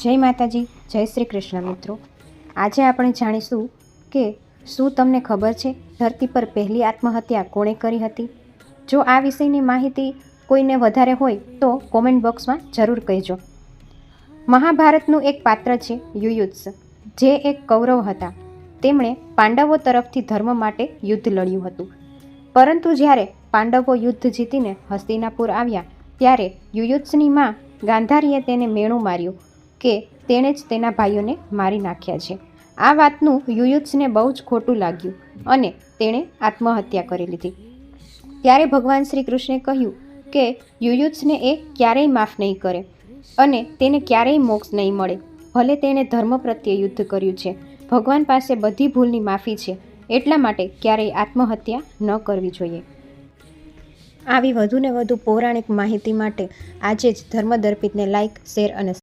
જય માતાજી, જય શ્રી કૃષ્ણ મિત્રો. આજે આપણે જાણીશું કે શું તમને ખબર છે, ધરતી પર પહેલી આત્મહત્યા કોણે કરી હતી? જો આ વિષયની માહિતી કોઈને વધારે હોય તો કોમેન્ટ બોક્સમાં જરૂર કહેજો. મહાભારતનું એક પાત્ર છે યુયુત્સ જે એક કૌરવ હતા. તેમણે પાંડવો તરફથી ધર્મ માટે યુદ્ધ લડ્યું હતું. પરંતુ જ્યારે પાંડવો યુદ્ધ જીતીને હસ્તિનાપુર આવ્યા, ત્યારે યુયુત્સની માં ગાંધારીએ તેને મેણું માર્યું. કે તેણે જ તેના ભાઈઓને મારી નાખ્યા છે. આ વાતનું યુયુત્સને બહુ જ ખોટું લાગ્યું અને તેણે આત્મહત્યા કરી લીધી. ત્યારે ભગવાન શ્રી કૃષ્ણે કહ્યું કે યુયુત્સને એ ક્યારેય માફ નહીં કરે અને તેને ક્યારેય મોક્ષ નહીં મળે. ભલે તેણે ધર્મ પ્રત્યે યુદ્ધ કર્યું છે, ભગવાન પાસે બધી ભૂલની માફી છે, એટલા માટે ક્યારેય આત્મહત્યા ન કરવી જોઈએ. આવી વધુને વધુ પૌરાણિક માહિતી માટે આજે જ ધર્મદર્પિતને લાઇક શેર અને